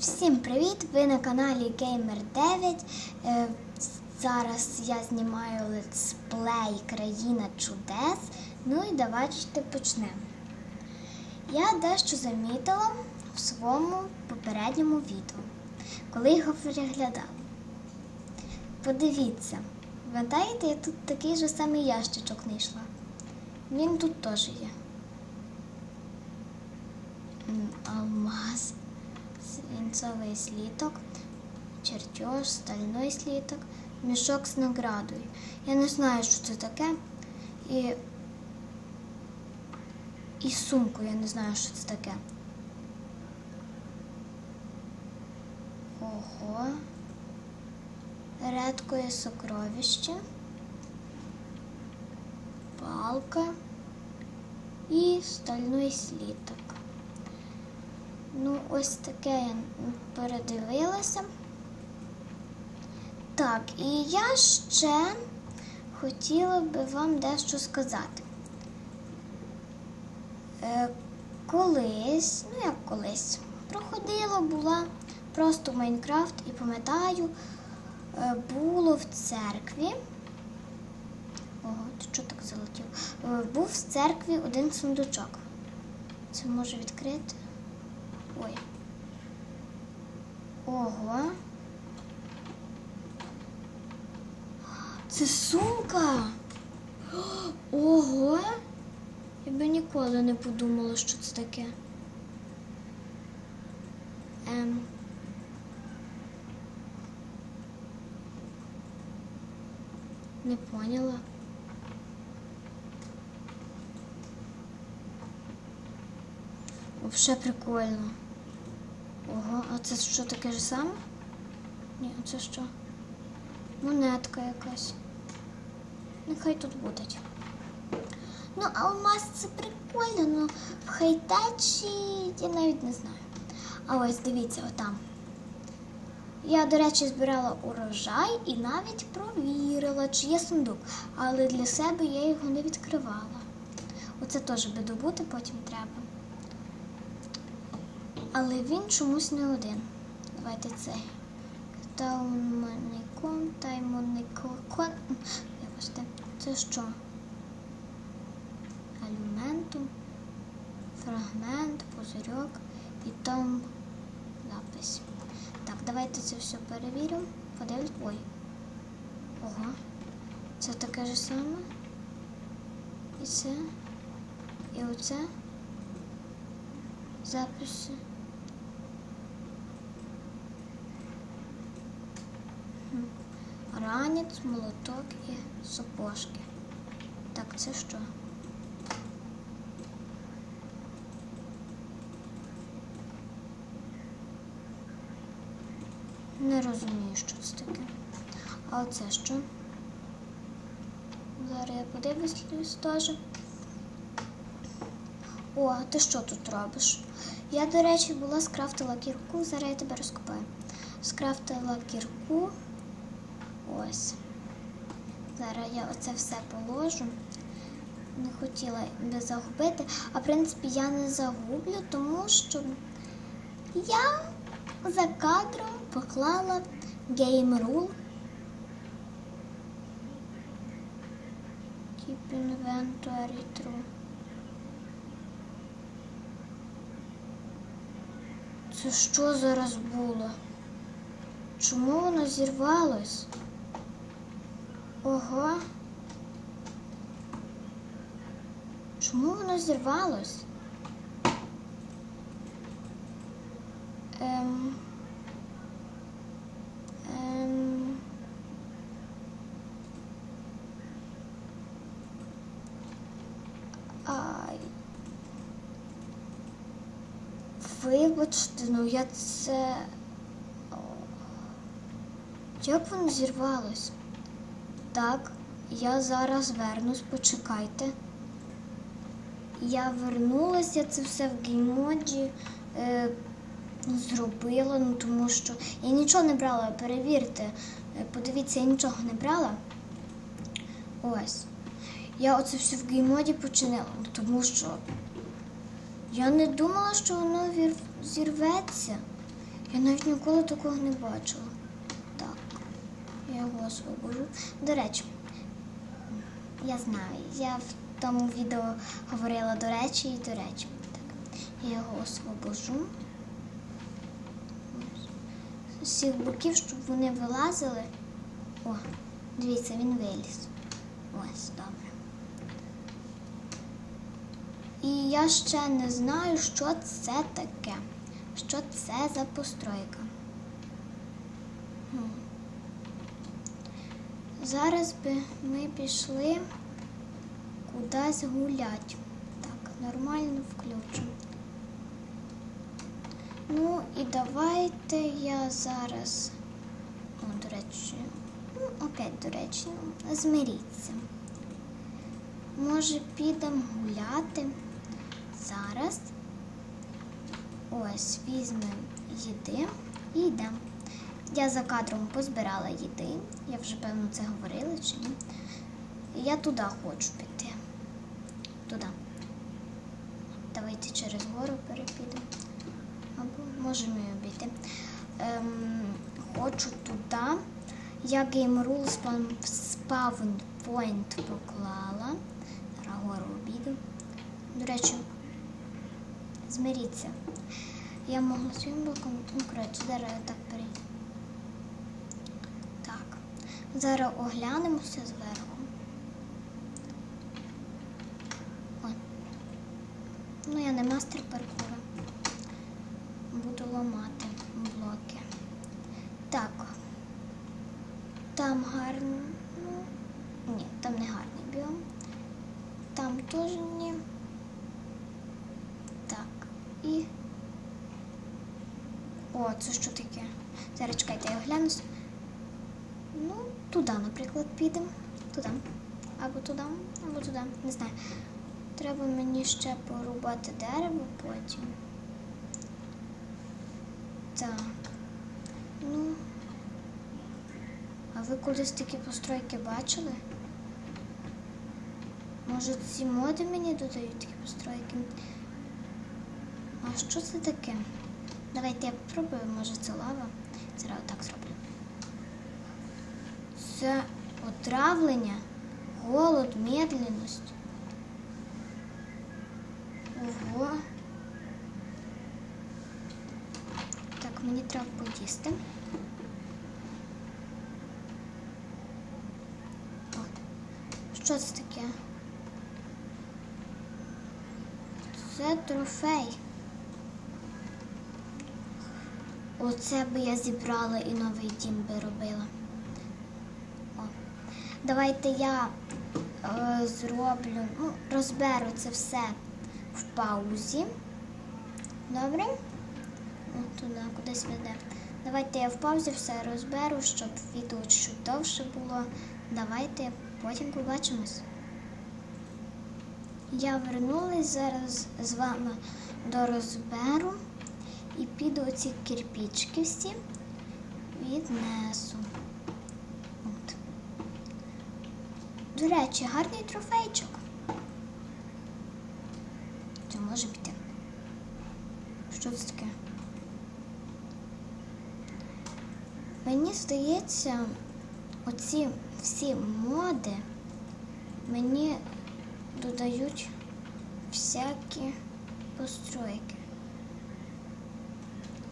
Всім привіт! Ви на каналі Gamer 9. Е, Зараз я знімаю летсплей Країна чудес. Ну і давайте почнемо. Я дещо замітила в своєму попередньому відео, коли його переглядала. Подивіться, пам'ятаєте, я тут такий же самий ящичок знайшла. Він тут теж є. Алмаз свинцовий сліток, чертеж, стальний сліток, мішок з наградою. Я не знаю, що це таке. І, і сумку, я не знаю, що це таке. Ого. Редкое сокровище. Палка і стальний сліток. Ну, ось таке я передивилася. Так, і я ще хотіла би вам дещо сказати. Е, колись, ну як колись, проходила, була просто Майнкрафт і пам'ятаю, е, було в церкві. Ого, ти що так залетів? Е, був в церкві один сундучок. Це може відкрити? Ой. Ого. Це сумка. Ого. Я би ніколи не подумала, що це таке. Ем. Не поняла. Вообще прикольно. Ого, а це що таке ж саме? Ні, а це що? Монетка якась. Нехай тут будуть. Ну, алмаз це прикольно, ну в хай-течі я навіть не знаю. А ось дивіться, отам. Я, до речі, збирала урожай і навіть провірила, чи є сундук. Але для себе я його не відкривала. Оце теж би добути потім треба. Але він чомусь не один. Давайте цей. Тауманикон, таймоникон. Вибачте, це що? Алюментум, фрагмент, пузирьок і там запис. Так, давайте це все перевіримо. Подивлюсь. Ой. Ого. Це таке ж саме. І це. І оце. Записи. Ранець, молоток і сапожки. Так, це що? Не розумію, що це таке. А оце що? Зараз я подивлюсь теж. О, ти що тут робиш? Я, до речі, була скрафтила кірку, зараз я тебе розкопаю. Скрафтила кірку. Ось. Зараз я оце все положу. Не хотіла би загубити. А в принципі я не загублю, тому що я за кадром поклала Game Rule. Keep inventory true. Це що зараз було? Чому воно зірвалось? Ого. Чому воно зірвалось? Ем. Ем. Вибачте, ну я це. Як воно зірвалось? Так, я зараз вернусь, почекайте. Я вернулася, це все в геймоді е, зробила, ну тому що я нічого не брала, перевірте. Е, Подивіться, я нічого не брала. Ось. Я оце все в геймоді починила, ну, тому що я не думала, що воно зірветься. Я навіть ніколи такого не бачила. Я його освобожу. До речі, я знаю, я в тому відео говорила до речі і до речі. Так, я його освобожу. З всіх боків, щоб вони вилазили. О, дивіться, він виліз. Ось, добре. І я ще не знаю, що це таке. Що це за постройка. Зараз би ми пішли кудись гулять. Так, нормально включимо. Ну і давайте я зараз. О, до речі, ну, опять, до речі, ну, змиріться. Може, підемо гуляти зараз. Ось, візьмемо їди і йдемо. Я за кадром позбирала їди. Я вже певно це говорила чи ні. Я туди хочу піти. Туди. Давайте через гору перепідемо. Або можемо і обійти. Ем, хочу туди. Я Game Rules Spawn Point поклала. Зараз гору обійду. До речі, змиріться. Я могла своїм боком, ну, коротше, зараз я так перейду. Зараз оглянемося зверху. Ой. Ну, я не мастер паркура. Буду ламати блоки. Так. Там гарно. Ні, там не гарний біом. Там теж ні. Так. І. О, це що таке? Зараз чекайте, я оглянусь. Туди, наприклад, підемо. Туди. Або туди, або туди. Не знаю. Треба мені ще порубати дерево потім. Так. Ну. А ви колись такі постройки бачили? Може, ці моди мені додають такі постройки? А що це таке? Давайте я попробую, може це лава. Зараз отак зроблю. Це отравлення, голод, медленність. Ого. Так, мені треба поїсти. О, що це таке? Це трофей. Оце би я зібрала і новий дім би робила. Давайте я е, зроблю, ну, розберу це все в паузі. Добре? О, туди кудись веде. Давайте я в паузі все розберу, щоб відео чуть довше було. Давайте потім побачимось. Я вернулась зараз з вами до розберу і піду оці кирпічки всі віднесу. От. До речі, гарний трофейчик. Це може піти. Що це таке? Мені здається, оці всі моди мені додають всякі постройки.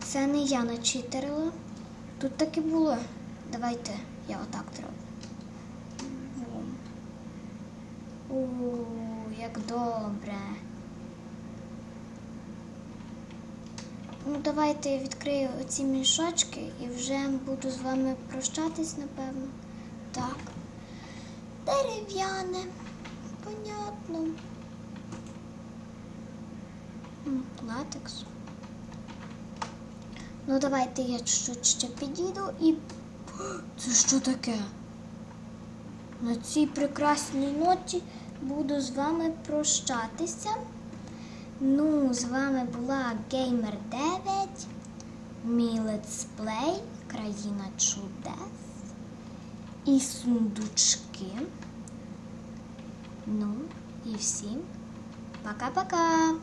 Це не я начитерила. Тут так і було. Давайте я отак зроблю. У, як добре. Ну, давайте я відкрию оці мішочки і вже буду з вами прощатись, напевно. Так. Дерев'яне. Понятно. Латекс. Ну, давайте я чуть ще підійду і. Це що таке? На цій прекрасній ноті буду з вами прощатися. Ну, з вами була Gamer 9, мій летсплей, країна чудес і сундучки. Ну, і всім пока-пока!